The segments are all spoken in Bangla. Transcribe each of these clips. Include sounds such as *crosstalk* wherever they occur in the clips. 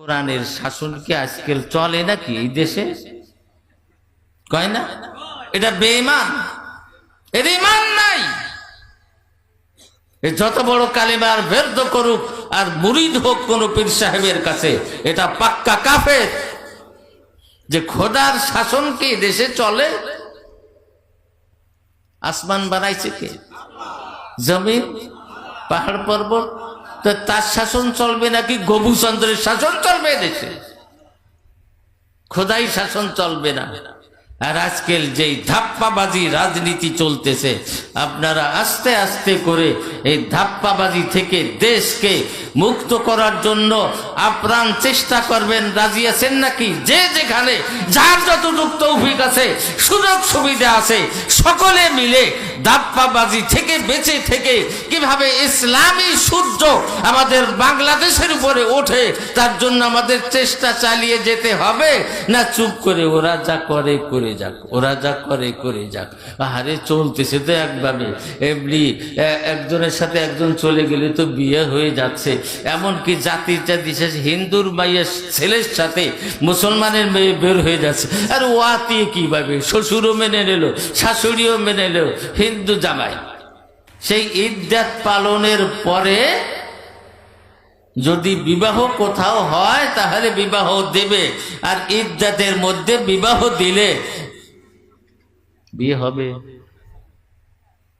কোরআনের শাসন কি আজকাল চলে নাকি এই দেশে? কয় না? এটা বেঈমান। এর ইমান নাই। যত বড় কালিমার ব্যর্থ করুক, আর মুরিদ হোক কোন পীর সাহেবের কাছে, এটা পাক্কা কাফের। যে খোদার শাসন কি দেশে চলে? আসমান বানাইছে কে? জমিন? পাহাড় পর্বত? তো তার শাসন চলবে নাকি গবুচন্দ্রের শাসন চলবে দেশে খোদাই শাসন চলবে না। আর আজকের যেই ধাপ্পাবাজি রাজনীতি চলতেছে, আপনারা আস্তে আস্তে করে এই ধাপ্পাবাজি থেকে দেশকে মুক্ত করার জন্য আপ্রাণ চেষ্টা করবেন, রাজি আছেন নাকি? যে যেখানে, যার যতটুক তৌফিক আছে, সুযোগ সুবিধা আছে, সকলে মিলে ধাপ্পাবাজি থেকে বেঁচে থেকে কীভাবে ইসলামী সূর্য আমাদের বাংলাদেশের উপরে ওঠে, তার জন্য আমাদের চেষ্টা চালিয়ে যেতে হবে? না, চুপ করে ওরা যা করে করে যাক, ওরা যা করে করে যাক। আহারে, চলতেছে তো একভাবে। এমনি একজনের সাথে একজন চলে গেলে তো বিয়ে হয়ে যাচ্ছে। এমনকি জাতির জাতি শেষ হিন্দুর মাইয়ের ছেলের সাথে মুসলমানের মেয়ে বের হয়ে যাচ্ছে। আর ওয়াতি কীভাবে? শ্বশুরও মেনে নিল, শাশুড়িও মেনে নিল, হিন্দু জামাই। সেই ঈদাত পালনের পরে যদি বিবাহ কোথাও হয়, তাহলে বিবাহ দেবে। আর ইদ্দাতের মধ্যে বিবাহ দিলে বিয়ে হবে।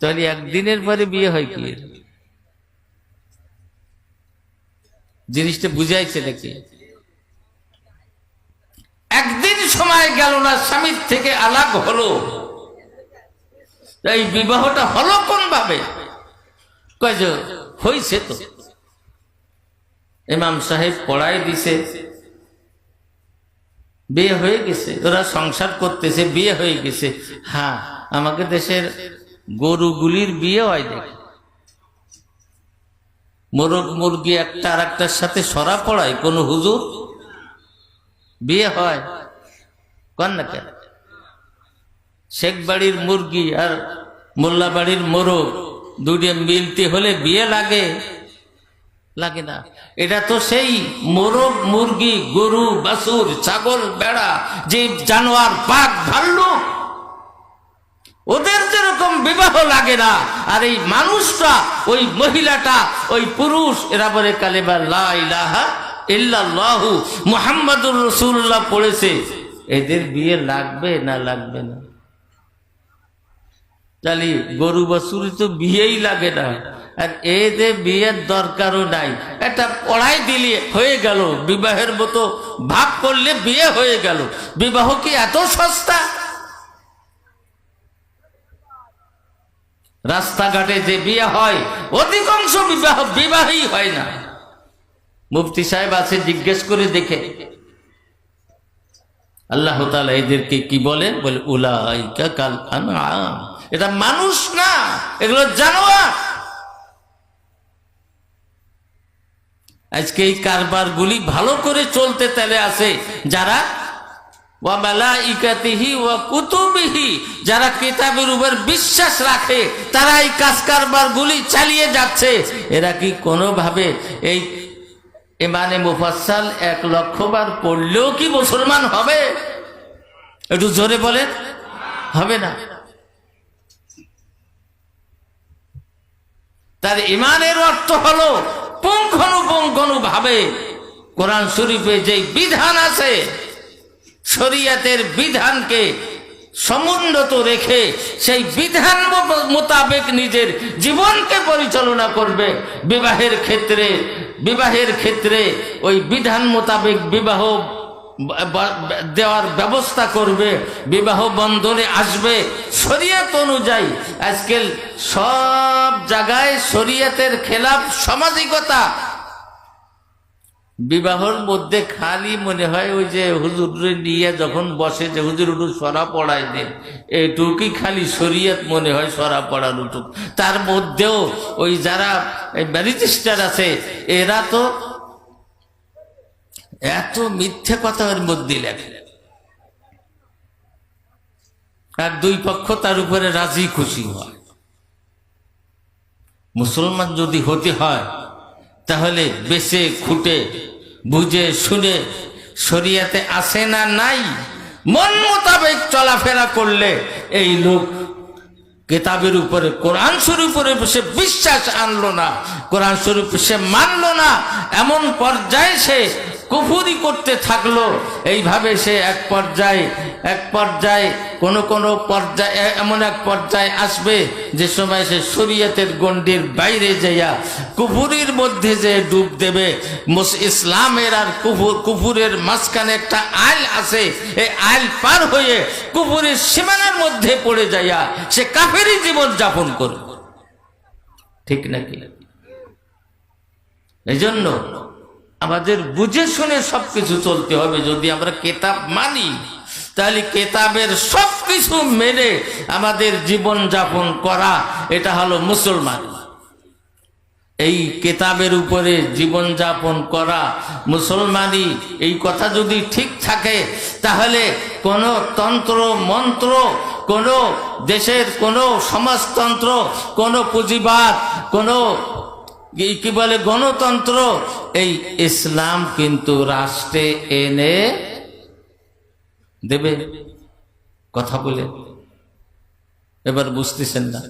তাহলে একদিনের পরে বিয়ে হয় কি? জিনিসটা বুঝাইছে নাকি? একদিন সময় গেল না, স্বামীর থেকে আলাপ হলো। এই বিবাহটা হলো কোন ভাবে কয় যে হয়েছে তো। ইমাম সাহেব পড়াই দিছে। বিয়ে হয়ে গেছে। ওরা সংসার করতেছে, বিয়ে হয়ে গেছে। হ্যাঁ আমাকে দেশের গরুগুলির বিয়ে হয় দেখে মোরগ মুরগি একটা আর একটার সাথে সরা পড়ায়, কোন হুজুর? বিয়ে হয়। কন না কেন? শেখ বাড়ির মুরগি আর মোল্লা বাড়ির মোরগ দুটো মিলতে হলে বিয়ে লাগে। লাগে না। এটা তো সেই মোরগ, মুরগি, গরু বাসুর ছাগল বেড়া যে জানোয়ার, বাঘ, ভাল্লুক, ওদের যেরকম বিবাহ লাগে না, আর এই মানুষটা, ওই মহিলাটা, ওই পুরুষ, এরা বলে কালেবা লাহা মুহাম্মাদুর রসুল্লাহ পড়েছে। এদের বিয়ে লাগবে না লাগবে না? তাহলে গরু বাছুর তো বিয়েই লাগে না। আর যে বিয়ের দরকারও নাই একটা পড়াই দিলে, হয়ে গেল। বিবাহের মতো ভাব করলে বিয়ে হয়ে গেল। বিবাহ কি এত সস্তা? রাস্তাঘাটে যে বিয়ে হয়, অধিকাংশ বিবাহ বিবাহই হয় না। মুফতি সাহেব আছে, জিজ্ঞেস করে দেখে। আল্লাহ তালা এদেরকে কি বলেন? বলে, উলাইকা কাল। এটা মানুষ না, এগুলো জানোয়ার। আজকে এই কারবারগুলি ভালো করে চলতে তেলে আছে যারা যারা কিতাবের উপর বিশ্বাস রাখে, তারা এই কাজ কারবারগুলি চালিয়ে যাচ্ছে। এরা কি কোনোভাবে এই ইমানে মুফাসাল এক লক্ষ বার পড়লেও কি মুসলমান হবে? একটু জোরে বলেন। হবে না। তার ইমানের অর্থ হলো পুঙ্খানুপুঙ্খানু ভাবে কোরআন শরীফে যে বিধান আছে, শরিয়াতের বিধানকে সমুন্নত রেখে সেই বিধান মোতাবেক নিজের জীবনকে পরিচালনা করবে। বিবাহের ক্ষেত্রে বিবাহের ক্ষেত্রে ওই বিধান মোতাবেক বিবাহ দেওয়ার ব্যবস্থা করবে, বিবাহ বন্ধনে আসবে, শরিয়ত অনুযায়ী। আজকাল সব জায়গায় শরিয়তের খেলাফ সামাজিকতা। বিবাহর মধ্যে খালি মনে হয় ওই যে হুজুর নিয়ে যখন বসে যে হুজুর উঠু সরা পড়ায় দেন এইটুকুই খালি শরীয়ত মনে হয় সরা পড়ার উঠুক। তার মধ্যেও ওই যারা ব্যারিস্টার আছে, এরা তো এত মিথ্যে কথা ওর মধ্যে লেখে। আর দুই পক্ষ তার উপরে রাজি খুশি হয়। মুসলমান যদি হতে হয়, তাহলে বেছে খুঁটে, বুঝে, শুনে শরিয়াতে আসে না নাই, মন মোতাবেক চলাফেরা করলে এই লোক কেতাবের উপরে, কোরআন শরীফের সে বিশ্বাস আনলো না, কোরআন শরীফ সে মানলো না, এমন পর্যায়ে সে কুফুরি করতে থাকল। এইভাবে সে এক পর্যায়ে এক পর্যায়ে কোন কোন পর্যায়ে এমন এক পর্যায়ে আসবে যে সময় সে শরীয়তের গণ্ডির বাইরে যাইয়া কুফুরির মধ্যে যে ডুব দেবে। ইসলামের আর কুফুর কুফুরের মাঝখানে একটা আইল আছে। এই আইল পার হয়ে কুফুরের সীমানার মধ্যে পড়ে যাইয়া সে কাফেরই জীবন যাপন করবে। ঠিক নাকি? এই জন্য আমাদের বুঝে শুনে সবকিছু চলতে হবে। যদি আমরা কেতাব মানি, তাহলে কেতাবের সবকিছু মেনে আমাদের জীবন যাপন করা, এটা হলো মুসলমান। এই কেতাবের উপরে জীবন যাপন করা মুসলমানি এই কথা যদি ঠিক থাকে, তাহলে কোন তন্ত্র, মন্ত্র, কোন দেশের কোন সমাজতন্ত্র, কোন পুঁজিবাদ, কোন কি বলে গণতন্ত্র? এই ইসলাম কিন্তু রাষ্ট্রে এনে দেবে। কথা বলে। এবার বুঝতেছেন না।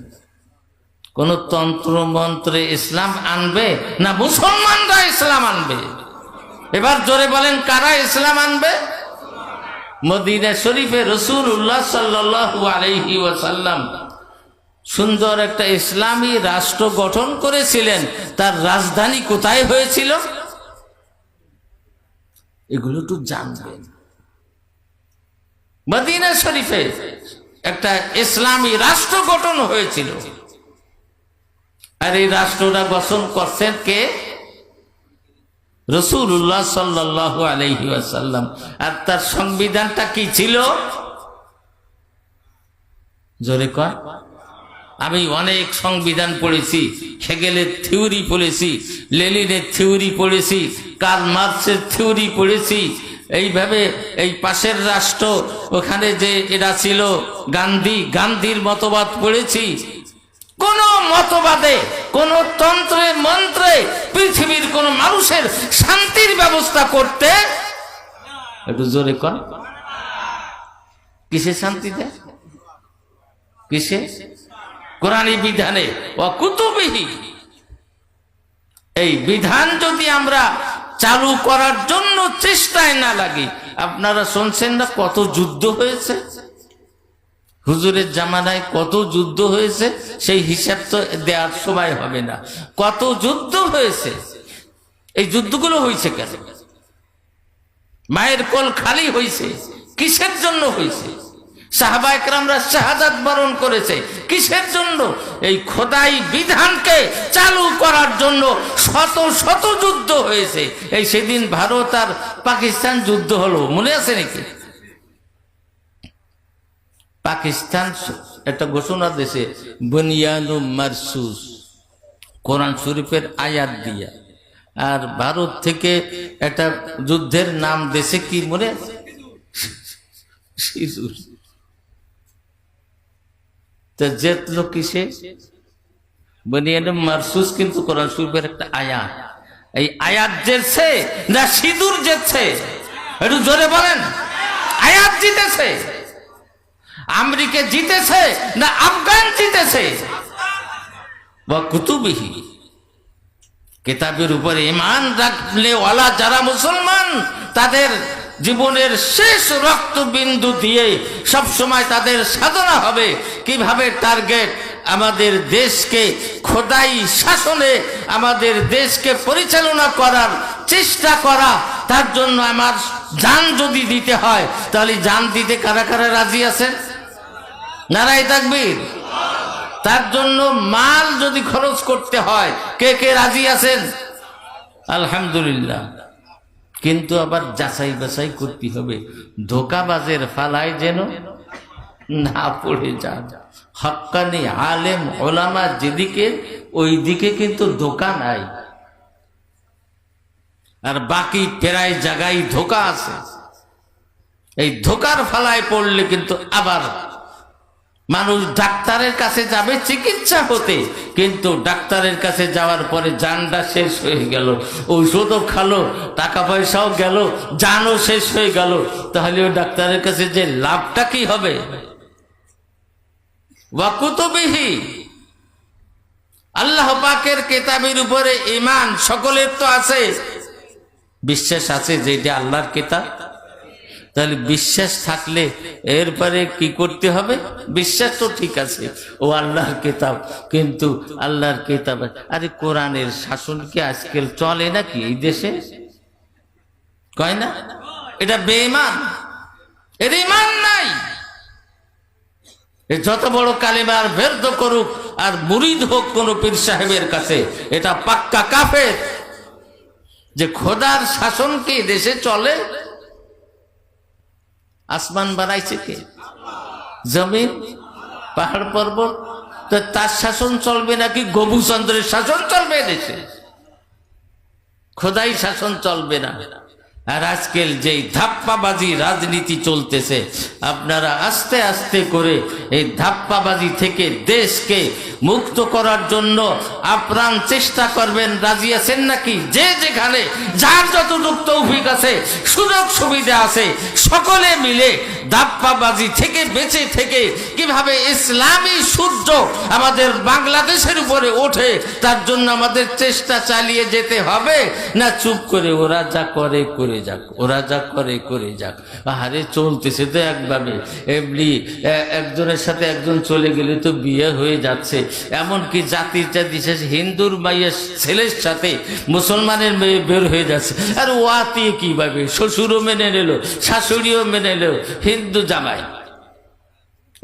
কোন তন্ত্র মন্ত্রে ইসলাম আনবে না মুসলমানরা ইসলাম আনবে? এবার জোরে বলেন, কারা ইসলাম আনবে? মদিনা শরীফে রসুল উল্লাহ সাল্লাহ আলহি ওয়াসাল্লাম সুন্দর একটা ইসলামী রাষ্ট্র গঠন করেছিলেন, তার রাজধানী কোথায় হয়েছিল? এগুলো একটু জানবেন। মদিনা শরীফে একটা ইসলামী রাষ্ট্র গঠন হয়েছিল। আর এই রাষ্ট্রটা গঠন করছেন কে? রসুল্লাহ সাল্লাহ আলহি আসাল্লাম আর তার সংবিধানটা কি ছিল? জোরে কয়। আমি অনেক সংবিধান পড়েছি, হেগেলের থিওরি পড়েছি লেলিনের থিওরি পড়েছি, কার্ল মার্কসের থিওরি পড়েছি। এইভাবে এই পাশের রাষ্ট্র, ওখানে যে এরা ছিল, গান্ধী, গান্ধীর মতবাদ পড়েছি। কোন মতবাদে, কোন তন্ত্রের মন্ত্রে পৃথিবীর কোন মানুষের শান্তির ব্যবস্থা করতে একটু জোরে কর। কিসে শান্তি দেয় কিসে? কোরআনী বিধানে অকুতুবিহি এই বিধান যদি আমরা চালু করার জন্য চেষ্টায় না লাগি, আপনারা শুনছেন না কত যুদ্ধ হয়েছে? হুজুরের জামানায় কত যুদ্ধ হয়েছে? সেই হিসাব তো দেওয়ার সময় হবে না। কত যুদ্ধ হয়েছে? এই যুদ্ধগুলো হয়েছে কেন? মায়ের কোল খালি হয়েছে? কিসের জন্য হয়েছে? সাহাবা একরামরা শাহাদাত বরণ করেছে। কিসের জন্য? এই খোদাই বিধানকে চালু করার জন্য শত শত যুদ্ধ হয়েছে। এই সেদিন ভারত আর পাকিস্তান যুদ্ধ হলো, মনে আছে নাকি? পাকিস্তান একটা ঘোষণা দিয়েছে বুনিয়ানু মারসুস কোরআন শরীফের আয়াত দিয়া। আর ভারত থেকে একটা যুদ্ধের নাম দেশে কি মনে আছে? তা জেতলো কিসে? বুনিয়ানু মারসুস কিন্তু কোরআন শরীফের একটা আয়াত। এই আয়াত জেতছে না সিঁদুর জেতছে একটু জোরে বলেন। আয়াত জিতেছে। আমেরিকা জিতেছে না আফগান জিতেছে? বা কুতুবিহি। কেতাবের উপরে ইমান রাখলে ওয়ালা যারা মুসলমান, তাদের জীবনের শেষ রক্তবিন্দু দিয়ে সব সময় তাদের সাধনা হবে। কীভাবে টার্গেট আমাদের দেশকে খোদাই শাসনে, আমাদের দেশকে পরিচালনা করার চেষ্টা করা, তার জন্য আমার যান যদি দিতে হয়, তাহলে যান দিতে কারা কারা রাজি আছেন? নারাই তাকবীর। তার জন্য মাল যদি খরচ করতে হয়, কে কে রাজি আছেন? আলহামদুলিল্লাহ। কিন্তু আবার যাচাই বাছাই করতে হবে। ধোকাবাজের ফালায় যেন না পড়ে যা হক্কানি আলেম, ওলামা যেদিকে ওই দিকে কিন্তু ধোকা নাই। আর বাকি প্রায় জায়গায় ধোকা আছে। এই ধোকার ফালায় পড়লে কিন্তু আবার মানুষ ডাক্তারের কাছে যাবে চিকিৎসা হতে। কিন্তু ডাক্তারের কাছে যাওয়ার পরে জানটা শেষ হয়ে গেল। ঔষধও খালো টাকা পয়সাও গেল জানও শেষ হয়ে গেল। তাহলে ওই ডাক্তারের কাছে যে লাভটা কি হবে? ওয়াকুতবিহি। আল্লাহ পাকের কেতাবের উপরে ইমান সকলের তো আছে। বিশ্বাস আছে যে এটা আল্লাহর কেতাব? তাহলে বিশ্বাস থাকলে এরপরে কি করতে হবে? বিশ্বাস তো ঠিক আছে। ও আল্লাহর কেতাব, কিন্তু আল্লাহর কেতাব, আরে কোরআনের শাসন কি আজকাল চলে নাকি এই দেশে? কয় না? এটা বেঈমান। এর ইমান নাই। যত বড় কালিমার ব্যর্থ করুক আর মুরিদ হোক কোন পীর সাহেবের কাছে, এটা পাক্কা কাফের। যে খোদার শাসন কি দেশে চলে? আসমান বানাইছে কে? জমিন? পাহাড় পর্বত? তো তার শাসন চলবে নাকি গবুচন্দ্রের শাসন চলবে দেশে খোদাই শাসন চলবে না। আর আজকের যেই ধাপ্পাবাজি রাজনীতি চলতেছে, আপনারা আস্তে আস্তে করে এই ধাপ্পাবাজি থেকে দেশকে মুক্ত করার জন্য আপ্রাণ চেষ্টা করবেন। রাজি আছেন নাকি? যে যেখানে, যার যতটুক তৌফিক আছে, সুযোগ সুবিধা আছে, সকলে মিলে ধাপ্পাবাজি থেকে বেঁচে থেকে কীভাবে ইসলামী সূর্য আমাদের বাংলাদেশের উপরে ওঠে, তার জন্য আমাদের চেষ্টা চালিয়ে যেতে হবে? না, চুপ করে ওরা যা করে করে যাক, ওরা যা করে করে যাক। আহারে, চলতেছে তো একভাবে। এমনি একজনের সাথে একজন চলে গেলে তো বিয়ে হয়ে যাচ্ছে। এমনকি জাতির জাতি শেষ হিন্দুর মাইয়ের ছেলের সাথে মুসলমানের মেয়ে বের হয়ে যাচ্ছে। আর ওয়াতি কীভাবে? শ্বশুরও মেনে নিল, শাশুড়িও মেনে নিল, হিন্দু জামাই।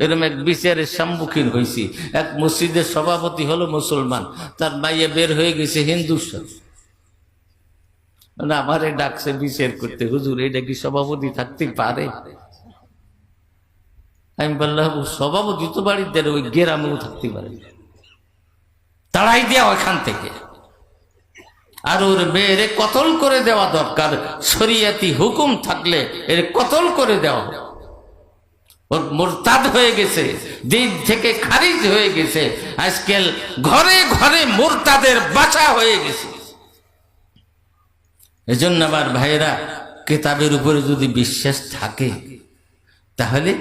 এরকম এক বিচারের সম্মুখীন হয়েছি এক মসজিদের সভাপতি হলো মুসলমান, তার মাইয়া বের হয়ে গেছে হিন্দুর সাথে। আমারে ডাকছে, বিচার করতে। হুজুর, এটা কি সভাপতি থাকতে পারে? আমি বললাম, "ও সভাপতি তো বাড়িতে ওই গেরামেও থাকতে পারে তাড়াই দেওয়া ওখান থেকে। আর ওর মেয়েরে কতল করে দেওয়া দরকার? শরিয়াতি হুকুম থাকলে এর কতল করে দেওয়া ওর মোরতাদ হয়ে গেছে, দিন থেকে খারিজ হয়ে গেছে। আজকাল ঘরে ঘরে মোরতাদের বাঁচা হয়ে গেছে। এজন্য আমার ভাইয়েরা কেতাবের উপরে যদি বিশ্বাস থাকে, তাহলে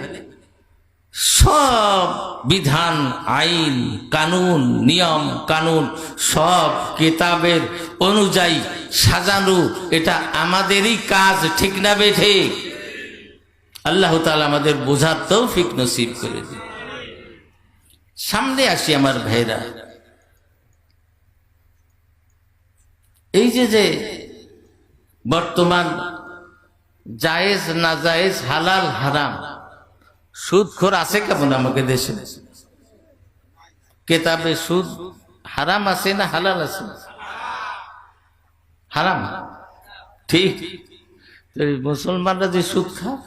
সব বিধান, আইন, কানুন, নিয়ম, কানুন, সব কেতাবের অনুযায়ী সাজানো, এটা আমাদেরই কাজ, ঠিক না বেঠে? আল্লাহ তালা আমাদের বোঝার তৌফিক নসিব করে দিন। সামনে আসি আমার ভাইরা এই যে যে বর্তমান জায়েজ না জায়েজ হালাল, হারাম। সুদখোর আছে কেমন আমাকে দেশে? কেতাবে সুদ হারাম আছে না হালাল আছে? হারাম। ঠিক। মুসলমানরা যে সুদ খায়,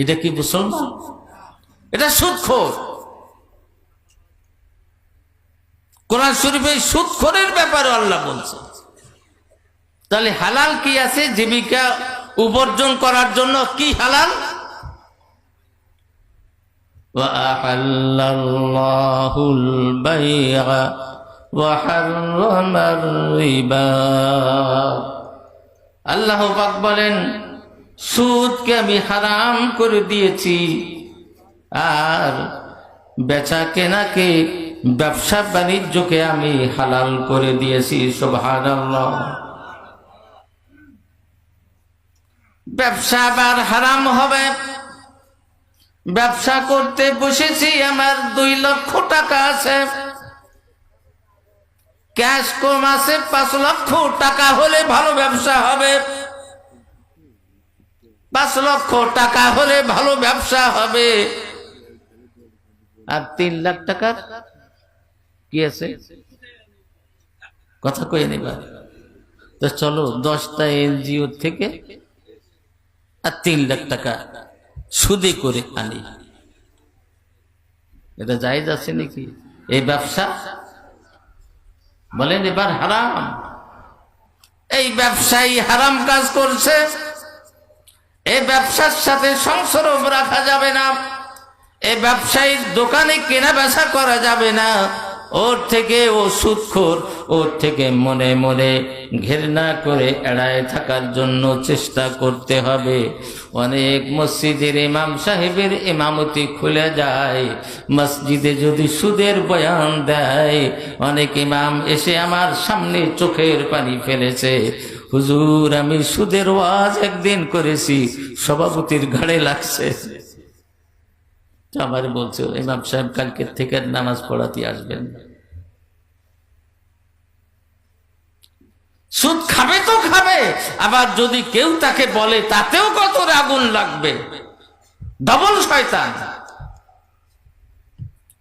এটা কি মুসলমান? এটা সুদখোর। কোরআন শরীফে সুদখোরের ব্যাপারে আল্লাহ বলছে। তাহলে হালাল কি আছে জীবিকা উপার্জন করার জন্য কি হালাল وأحل الله البيع وحرم الربا আল্লাহ পাক বলেন সুদকে আমি হারাম করে দিয়েছি আর বেচা কেনাকে ব্যবসা বাণিজ্যকে আমি হালাল করে দিয়েছি সুবহানাল্লাহ ব্যবসা আবার হারাম হবে। ব্যবসা করতে বসেছি, আমার দুই লক্ষ টাকা আছে। ক্যাশ কম আছে, পাঁচ লক্ষ টাকা হলে ভালো ব্যবসা হবে। পাঁচ লক্ষ টাকা হলে ভালো ব্যবসা হবে। আর তিন লাখ টাকার কি আছে? কথা কয়ে নিবা। তো চলো, দশটা এনজিও থেকে আর তিন লাখ টাকা সুদে করে আনি। এটা জায়েজ আছে নাকি? এই ব্যবসা? বলেন এবার হারাম। এই ব্যবসায়ী হারাম কাজ করছে। এই ব্যবসার সাথে সংসর্গ রাখা যাবে না। এই ব্যবসায়ীর দোকানে কেনা বেচা করা যাবে না। ওর থেকে ও সুৎখোর, ওর থেকে মনে মনে ঘেরনা করে এড়ায় থাকার জন্য চেষ্টা করতে হবে। অনেক মসজিদের ইমাম সাহেবের ইমামতি খুলে যায়। মসজিদে যদি সুদের বয়ান দেয়, অনেক ইমাম এসে আমার সামনে চোখের পানি ফেলেছে। হুজুর, আমি সুদের ওয়াজ একদিন করেছি, সভাপতির ঘাড়ে লাগছে। তো আমার বলছে, ইমাম সাহেব, কালকে থেকে নামাজ পড়াতে আসবেন। সুদ খাবে তো খাবে, আবার যদি কেউ তাকে বলে, তাতেও কত আগুন লাগবে। ডবল শয়তান।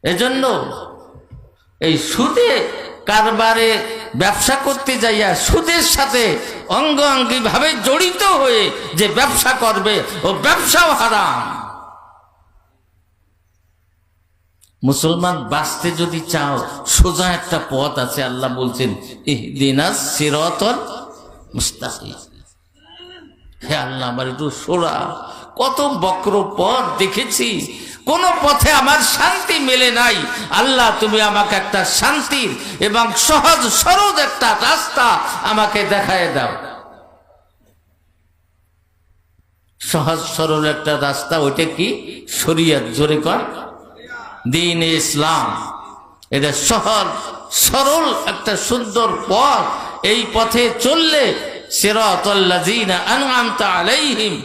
এজন্য এই সুদে কারবারে ব্যবসা করতে যাইয়া, সুদের সাথে অঙ্গ ভাবে জড়িত হয়ে যে ব্যবসা করবে, ও ব্যবসাও হারাম। মুসলমান বাঁচতে যদি চাও, সোজা একটা পথ আছে, আল্লাহ বলছেন ইহদিনাস সিরাতাল মুস্তাকিম। হে আল্লাহ, আমার একটু সোরা কত বক্র পথ দেখেছি, কোন পথে আমার শান্তি মেলে নাই। আল্লাহ, তুমি আমাকে একটা শান্তির এবং সহজ সরল একটা রাস্তা আমাকে দেখায় দাও। সহজ সরল একটা রাস্তা, ওইটা কি? শরিয়ত, জোরে কর। দিন ইসলাম। এটা সহজ সরল একটা সুন্দর পথ। এই পথে চললে আলাইহিম।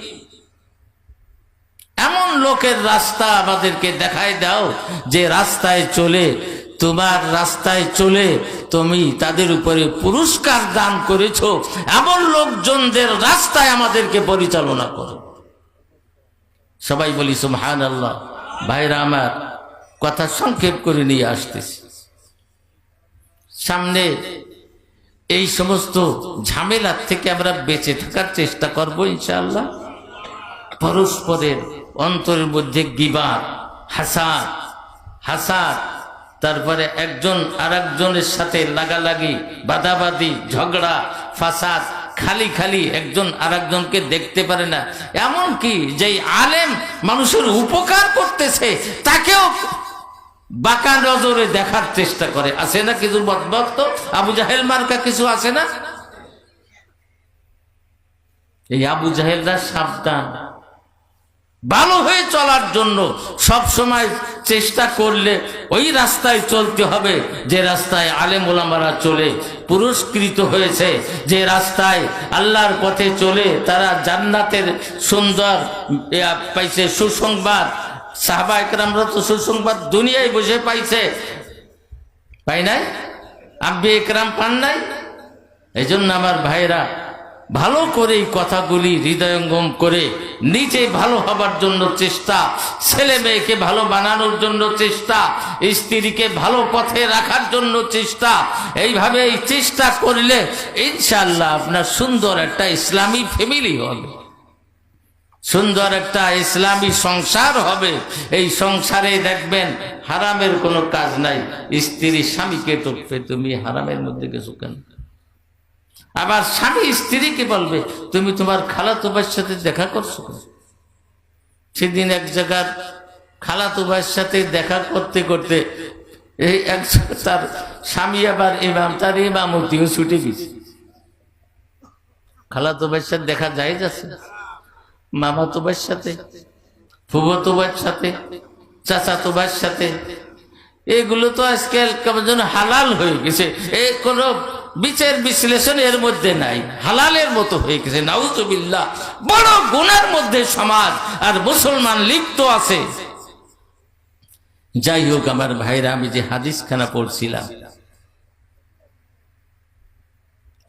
এমন লোকের রাস্তা আমাদেরকে দেখায় দাও, যে রাস্তায় চলে, তোমার রাস্তায় চলে তুমি তাদের উপরে পুরস্কার দান করেছ। এমন লোকজনদের রাস্তায় আমাদেরকে পরিচালনা করো। সবাই বলি সুবহান আল্লাহ ভাইরা আমার কথা সংক্ষেপ করে নিয়ে আসতেছি। সামনে এই সমস্ত ঝামেলার থেকে আমরা বেঁচে থাকার চেষ্টা করব ইনশাআল্লাহ। পরস্পরের অন্তরের মধ্যে গিবার হাসাদ হাসাদ, তারপরে একজন আর একজনের সাথে লাগালাগি, বাদাবাদি, ঝগড়া, ফাসাদ, খালি খালি একজন আর একজনকে দেখতে পারে না। এমন কি যে আলেম মানুষের উপকার করতেছে, তাকেও বাঁকা নজরে দেখার চেষ্টা করে। আছে না কিছু বদভক্ত আবু জাহেল মার্কা কিছু আছে না? এই আবু জাহেলরা সাবধান। ভালো হয়ে চলার জন্য সব সময় চেষ্টা করলে ওই রাস্তায় চলতে হবে। যে রাস্তায় আলেম ওলামারা চলে, পুরস্কৃত হয়েছে, যে রাস্তায় আল্লাহর পথে চলে, তারা জান্নাতের সুন্দর পাইছে সুসংবাদ সাহাবা একরামরা তো সুসংবাদ দুনিয়ায় বসে পাইছে। পাই নাই? আব্বি একরাম পান নাই? এই জন্য আমার ভাইরা ভালো করে এই কথাগুলি হৃদয়ঙ্গম করে নিজে ভালো হবার জন্য চেষ্টা, ছেলে মেয়েকে ভালো বানানোর জন্য চেষ্টা, স্ত্রীকে ভালো পথে রাখার জন্য চেষ্টা, এইভাবে এই চেষ্টা করলে ইনশাল্লাহ আপনার সুন্দর একটা ইসলামী ফ্যামিলি হবে। সুন্দর একটা ইসলামী সংসার হবে। এই সংসারে দেখবেন হারামের কোনো কাজ নাই। স্ত্রী স্বামীকে টপবে তুমি হারামের মধ্যে গেছো কেন? আবার স্বামী স্ত্রীকে বলবে, তুমি তোমার খালাতো ভাইয়ের সাথে দেখা করছ? সেদিন এক জায়গার খালাতো ভাইয়ের সাথে দেখা করতে করতে এই এক তার স্বামী আবার ইমাম, তার ইমামতিও ছুটে গেছে। খালাতো ভাইয়ের সাথে দেখা যায় যাচ্ছে মামা তো ভাইয়ের সাথে ফুবতো ভাইয়ের সাথে চাচাতো ভাইয়ের সাথে, এগুলো তো আজকাল কেমন যেন হালাল হয়ে গেছে। এ কোন বিচার বিশ্লেষণ এর মধ্যে নাই, হালালের মতো হয়ে গেছে। নাউজুবিল্লাহ, বড় গুণের মধ্যে সমাজ আর মুসলমান লিপ্ত আছে। যাই হোক, আমার ভাইরা, আমি যে হাদিস খানা পড়ছিলাম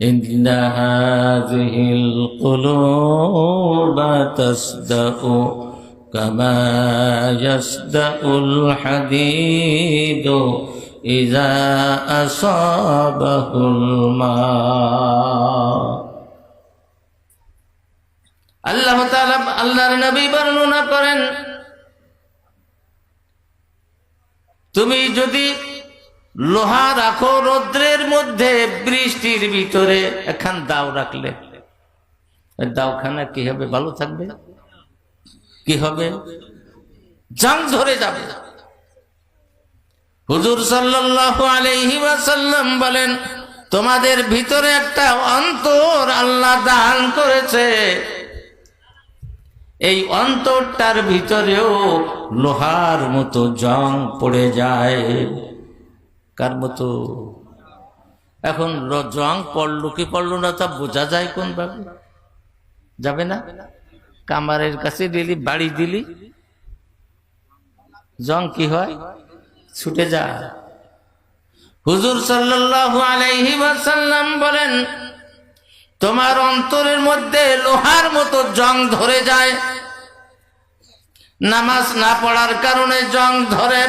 إن هذه القلوب تصدأ كما يصدأ الحديد إذا أصابه الماء আল্লাহ তাআলা আল্লাহর নবী বর্ণনা করেন তুমি যদি লোহা রাখো রৌদ্রের মধ্যে, বৃষ্টির ভিতরে। এখান দাও রাখলে। দাওখানা কি হবে? ভালো থাকবে? কি হবে? জং ধরে যাবে। হুজুর সাল্লাল্লাহু আলাইহি ওয়াসাল্লাম বলেন, তোমাদের ভিতরে একটা অন্তর আল্লাহ দান করেছে। এই অন্তরটার ভিতরেও লোহার মতো জং পড়ে যায়। কার মতো? এখন জং পড়ল, কি পড়ল না তা বোঝা যায় কোন ভাবে? যাবে না? কামারের কাছে দিলি, বাড়ি দিলি। জং কি হয়? ছুটে যা। হুজুর সাল্লাল্লাহু আলাইহি ওয়াসাল্লাম বলেন, তোমার অন্তরের মধ্যে লোহার মতো জং ধরে যায়। নামাজ না পড়ার কারণে জং ধরে,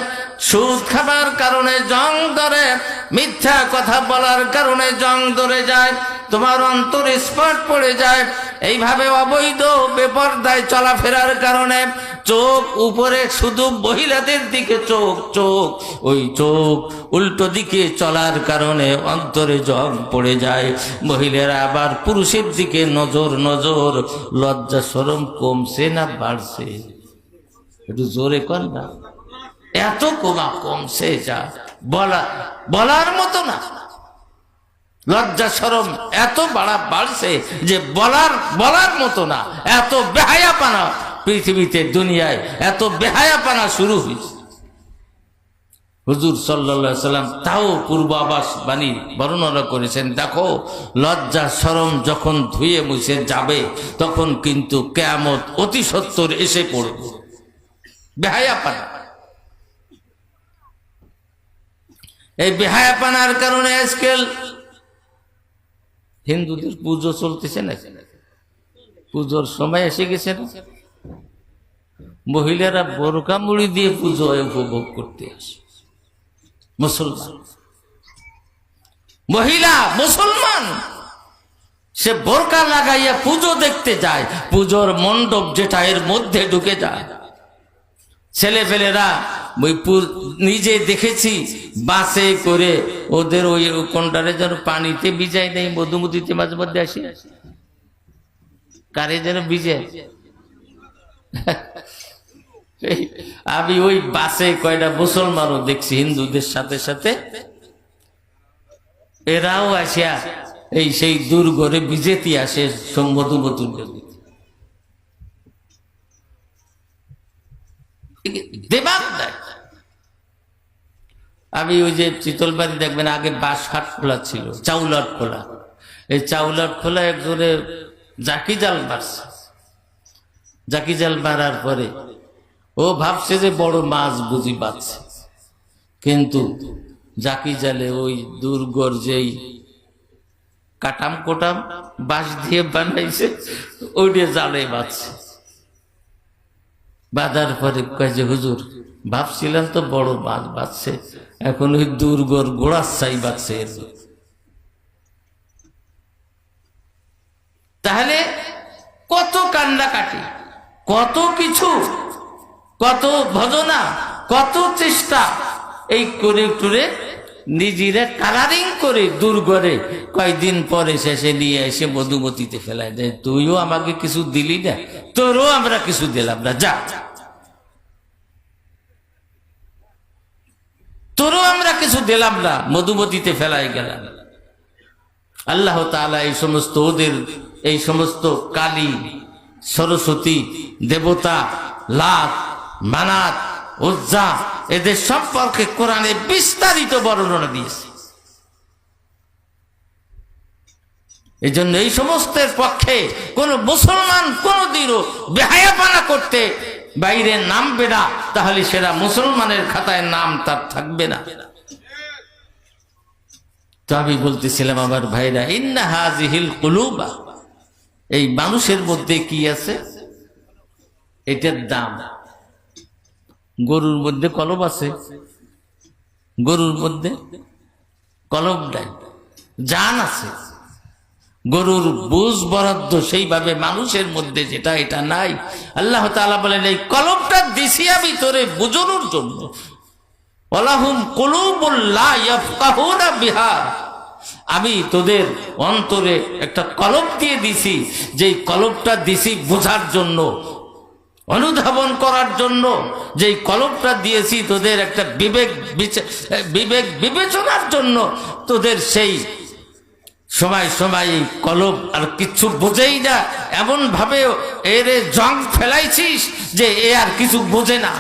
সুদ খাবার কারণে জং ধরে, মিথ্যা কথা বলার কারণে জং ধরে যায়, তোমার অন্তর স্পট পড়ে যায়। এইভাবে অবৈধ বেপরদায় চলাফেরার কারণে চোখ উপরে শুধু মহিলাদের দিকে চোখ চোখ, ওই চোখ উল্টো দিকে চলার কারণে অন্তরে জং পড়ে যায়। মহিলারা আবার পুরুষের দিকে নজর নজর লজ্জা সরম কমছে না, বাড়ছে। একটু জোরে কর না। এত কমা কমছে যা। বলা, বলার মতো না। লজ্জা সরম এত বাড়া, বাড়ছে যে বলার বলার মতো না। এত বেহায়াপানা পৃথিবীতে, দুনিয়ায় এত বেহায়াপানা শুরু হয়েছে। হুজুর সাল্লা সাল্লাম তাও পূর্বাবাস বাণী বর্ণনা করেছেন, দেখো, লজ্জা সরম যখন ধুয়ে মুছে যাবে, তখন কিন্তু কেয়ামত অতি সত্তর এসে পড়বে। বেহায়াপানা। এই বেহায়াপানার কারণে আজকাল হিন্দুদের পুজো চলতেছে না? পুজোর সময় এসে গেছে না? মহিলারা বোরকা মুড়ি দিয়ে পুজো উপভোগ করতে আসে। মুসলমান। মহিলা মুসলমান, সে বোরকা লাগাইয়া পুজো দেখতে যায়, পুজোর মণ্ডপ যেটা এর মধ্যে ঢুকে যায়। ছেলেপেলেরা, ওই নিজে দেখেছি, বাসে করে ওদের ওই কোনটারে যেন পানিতে ভিজাই নেই মধুমতিতে মাঝে মধ্যে আসে। কারে যেন ভিজে আমি ওই বাসে কয়টা মুসলমানও দেখছি, হিন্দুদের সাথে সাথে। এরাও আসিয়া, এই সেই দুর্গরে বিজেতি আসে মধুমতুর জন্য দেবাক দেয় আমি ওই যে চিতলবাড়ি দেখবেন, আগে বাস হাট খোলা ছিল চাউলাট খোলা। এই চাউলাট খোলা একজনে জাকি জাল মারছে। জাকি জাল মারার পরে ও ভাবছে যে বড় মাছ বুঝি পাচ্ছে। কিন্তু জাকি জালে ওই দুর্গর যেই কাটাম কোটাম বাঁশ দিয়ে বানাইছে, ওইটা জালে বাঁচছে বাঁধার পরে কয় যে, হুজুর ভাবছিলাম তো বড় মাছ বাঁচছে। এখন ওই দুর্গর গোড়ার চাই বাঁচছে। তাহলে কত কান্না কাটি কত কিছু, কত ভজনা, কত চেষ্টা, এই করে টুরে নিজেরা কালারিং করে দুর্গরে কয়দিন পরে শেষে নিয়ে এসে মধুমতিতে ফেলায় দেয়, তুইও আমাকে কিছু দিলি না, তোরও আমরা কিছু দিলাম না যা যা। তোরও আমরা কিছু দিলাম না। মধুমতিতে ফেলাই গেলাম। আল্লাহ তাআলা এই সমস্ত ওদের, এই সমস্ত কালী, সরস্বতী, দেবতা লাত মানাত, উজ্জা, এদের সম্পর্কে কোরআনে বিস্তারিত বর্ণনা দিয়েছে। এই জন্য এই সমস্তের পক্ষে কোন মুসলমান কোনদিনও বেহায়াপানা করতে বাইরে নামবে না, তাহলে সেটা মুসলমানের খাতায় নাম তার থাকবে না। তো আমি বলতেছিলাম আমার ভাইরা, ইন্না হাজিহিল কুলুবা। এই মানুষের মধ্যে কি আছে? এটার দাম। গরুর মধ্যে কলম আছে, গরুর মধ্যে কলম নাই, জান আছে। গরুর বুঝ বরাদ্দ সেইভাবে মানুষের মধ্যে যেটা, এটা নাই। আল্লাহ তাআলা বলেন, এই কলমটা দিছি আমি তোরে বুঝানোর জন্য। ওলাহুম কলুবুল্লাহ ইয়াফকাহুনা বিহা। আমি তোদের অন্তরে একটা কলম দিয়ে দিছি, যেই কলমটা দিছি বোঝার জন্য, অনুধাবন করার জন্য, যেই কলমটা দিয়েছি তোদের একটা বিবেক বিবেক বিবেচনার জন্য, তোদের সেই সবাই এই কলম আর কিচ্ছু বোঝেই না। এমন ভাবে এর জং ফেলাইছিস যে এ আর কিছু বোঝে না।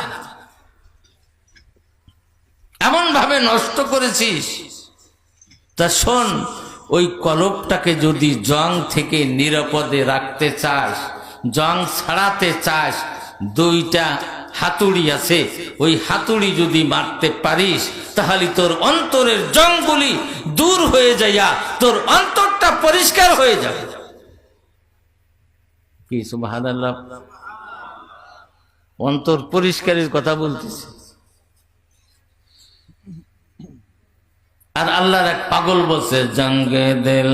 এমন ভাবে নষ্ট করেছিস। তা শোন, ওই কলবটাকে যদি জং থেকে নিরাপদে রাখতে চাস, জং ছাড়াতে চাস, দুইটা হাতুড়ি আছে, ওই হাতুড়ি যদি মারতে পারিস, তাহলে তোর অন্তরের জংগুলি দূর হয়ে যাইয়া তোর অন্তরটা পরিষ্কার হয়ে যাবে। কি, সুবহানাল্লাহ? অন্তর পরিষ্কারের কথা বলতেছে। আর আল্লাহর এক পাগল বলছে, জঙ্গে দিল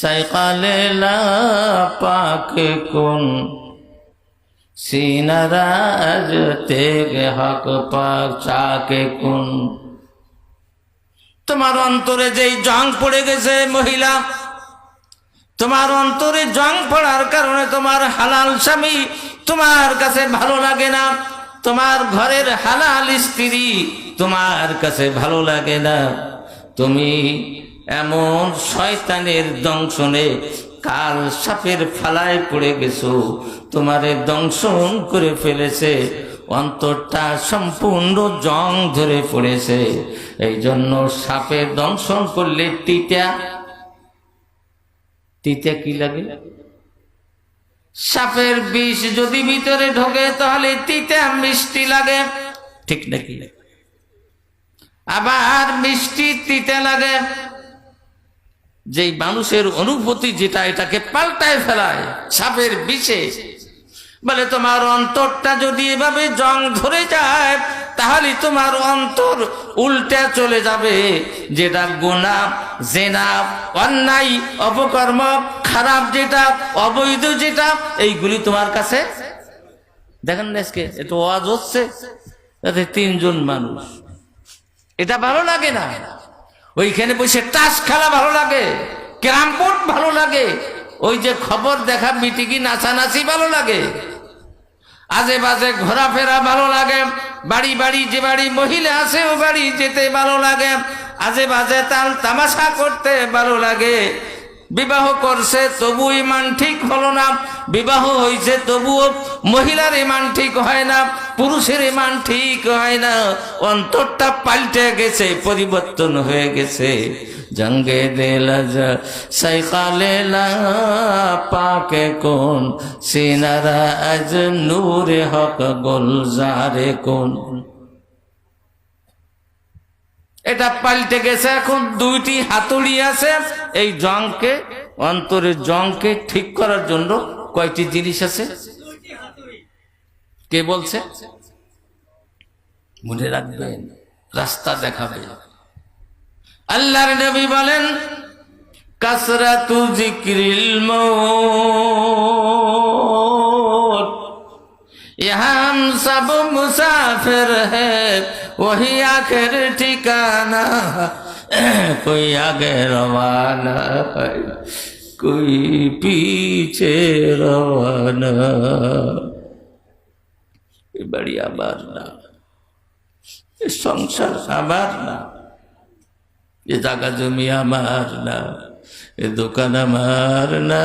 সাইকালে পাকে কোন সিনারাজ তেগে হক পাক চাকে কোন। তোমার অন্তরে যেই জং পড়ে গেছে মহিলা, তোমার অন্তরে জং পড়ার কারণে তোমার হালাল স্বামী তোমার কাছে ভালো লাগে না, তোমার ঘরের হালাল স্ত্রী তোমার কাছে ভালো লাগে না। তুমি এমন শয়তানের দংশনে কাল সাপের ফালায় পড়ে গেছো, তোমারে দংশন করে ফেলেছে, অন্তরটা সম্পূর্ণ জং ধরে পড়েছে। এই জন্য সাপের দংশন করলে টিটা তিতে কি লাগে? সাপের বিষ যদি ভিতরে ঢোকে, তাহলে তিতে মিষ্টি লাগে। ঠিক নাকি? আবার মিষ্টি তিতে লাগে। যেই মানুষের অনুভূতি যেটা এটাকে পাল্টায় ফেলায়, সাপের বিষে। বলে, তোমার অন্তরটা যদি এভাবে জং ধরে যায়, তাহলে তোমার অন্তর উল্টে চলে যাবে। যেটা গোনা জেনা, অন্যায়, অপকর্ম, খারাপ যেটা, অবৈধ যেটা, এইগুলি তোমার কাছে? দেখেন আজকে একটু ওয়াজ হচ্ছে, তাতে তিনজন মানুষ। এটা ভালো লাগে না। ওইখানে বসে তাস খেলা ভালো লাগে ক্যারাম বোর্ড ভালো লাগে, ওই যে খবর দেখা মিটিকি নাচানাচি ভালো লাগে। আজে বাজে ঘোরাফেরা ভালো লাগে, বাড়ি বাড়ি যে বাড়ি মহিলা আছে ও বাড়ি যেতে ভালো লাগে, আজে বাজে তাল তামাশা করতে ভালো লাগে। বিবাহ করছে, তবু ইমান ঠিক হলো না। বিবাহ হয়েছে তবুও মহিলার ইমান ঠিক হয় না, পুরুষের ইমান ঠিক হয় না। অন্তরটা পাল্টে গেছে, পরিবর্তন হয়ে গেছে। জঙ্গে দিল পাকে কোন? সিনারা আজ নূরে হক, গোলজারে কোন? এটা পাল্টে গেছে এখন, দুইটি হাতুড়ি আছে। এই জংকে, অন্তরের জংকে ঠিক করার জন্য কয়টি জিনিস আছে? কে বলছে? মনে রাখবেন, রাস্তা দেখাবে। আল্লাহর নবী বলেন, কাসরাতু জিক্রিল মৌত यहाँ हम सब मुसाफिर है वही आखिर ठिकाना *clears throat* कोई आगे रवाना है कोई पीछे रवाना এ বাড়ি আবার না এ সংসার আবার না এ জায়গা জমি আমার না এ দোকান আমার না